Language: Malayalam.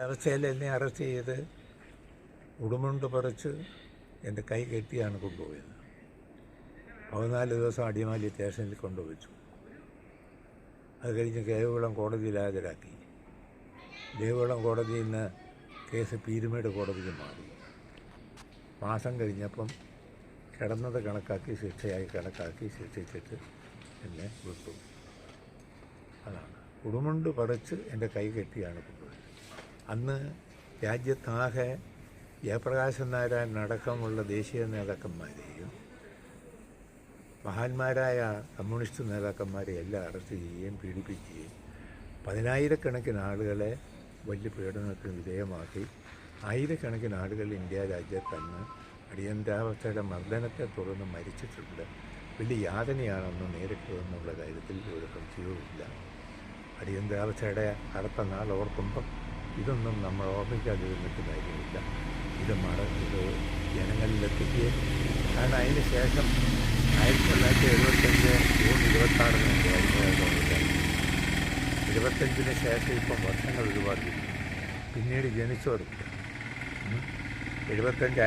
അവസ്ഥയിൽ എന്നെ അറസ്റ്റ് ചെയ്ത് ഉടുമുണ്ട് പറിച്ച് എന്റെ കൈ കെട്ടിയാണ് കൊണ്ടുപോയത്. പതിനാല് ദിവസം അടിമാലി സ്റ്റേഷനിൽ കൊണ്ടുവച്ചു. അത് കഴിഞ്ഞ് ദേവികുളം കോടതിയിൽ ഹാജരാക്കി. ദേവകുളം കോടതിയിൽ നിന്ന് കേസ് പീരുമേട് കോടതിയിൽ മാറി. മാസം കഴിഞ്ഞപ്പം കിടന്നത് കണക്കാക്കി ശിക്ഷയായി കണക്കാക്കി ശിക്ഷിച്ചിട്ട് എന്നെ വിട്ടു. അതാണ്. ഉടുമുണ്ട് പറിച്ച് എന്റെ കൈ കെട്ടിയാണ് കൊണ്ടുപോയത്. അന്ന് രാജ്യത്താകെ ജയപ്രകാശൻ നാരായണൻ അടക്കമുള്ള ദേശീയ നേതാക്കന്മാരെയും മഹാന്മാരായ കമ്മ്യൂണിസ്റ്റ് നേതാക്കന്മാരെ എല്ലാം അറസ്റ്റ് ചെയ്യുകയും പീഡിപ്പിക്കുകയും പതിനായിരക്കണക്കിന് ആളുകളെ വലിയ പീഡനത്തിന് വിധേയമാക്കി. ആയിരക്കണക്കിന് ആളുകൾ ഇന്ത്യ രാജ്യത്ത് അന്ന് അടിയന്തരാവസ്ഥയുടെ മർദ്ദനത്തെ തുടർന്ന് മരിച്ചിട്ടുണ്ട്. വലിയ യാതനയാണെന്ന് നേരിട്ടതെന്നുള്ള കാര്യത്തിൽ ഒരു സംശയവുമില്ല. അടിയന്തരാവസ്ഥയുടെ അടുത്ത നാൾ ഓർക്കുമ്പം ഇതൊന്നും നമ്മൾ ഓർമ്മിക്കാതിരുന്നിട്ട് കാര്യമില്ല ഇത് മറ ഇത് ജനങ്ങളിലെത്തിക്കുകയും കാരണം അതിന് ശേഷം ആയിരത്തി തൊള്ളായിരത്തി എഴുപത്തഞ്ച് ജൂൺ ഇരുപത്താറിന് ഇരുപത്തഞ്ചിന് ശേഷം ഇപ്പം വർഷങ്ങൾ ഒരുപാട് പിന്നീട് ജനിച്ചവർക്ക് എഴുപത്തഞ്ച്